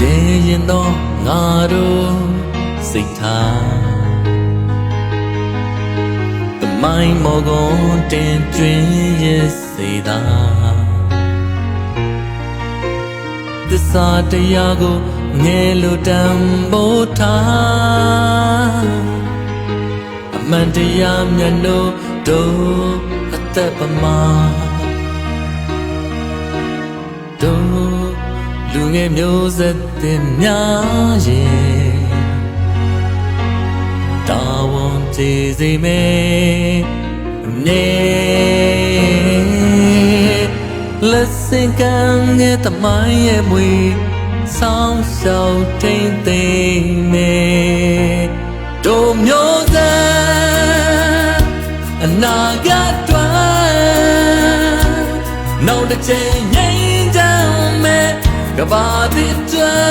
ရင်ရင်တော့ငါတို့စိတ်ထားတမိုင်းမောကွန်တင်ကျွင်းရဲ့စေသာသစ္စာတရားကိုငယ်လိုတန်ဖိုးထားအမှန်တရားမျက်နှာတို့အသက်ပမာတို့ လူငယ်မျိုးဆက်တင်များရဲ့တာဝန်ကျေစီမဲနေလက်စင်ကံရဲ့တမိုင်းရဲ့မွေဆောင်းရှောက်ထိန်သိမ်းမဲတို့မျိုးဆက်အနာဂတ်တွင်နောက်တစ်ချိန်ငြိမ်းချမ်းမဲ့ ကဘာတစ်တွင်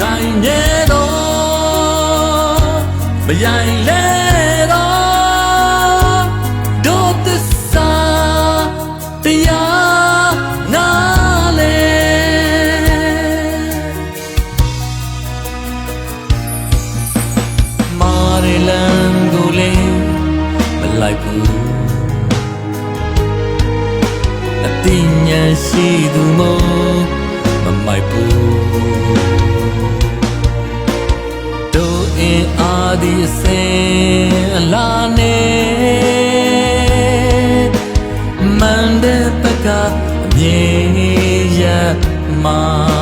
ခိုင်မြဲတော့မယိုင်လဲတော့တို့သစ္စာတရားနာလေမာရီလန်ကိုလေမလိုက်ဘူး တိညာရှိသူမို့မမိုက်ဘူးတို့အင်းအားဒီအစင်အလားနေမန်တဲ့ပကအမြေရမှာ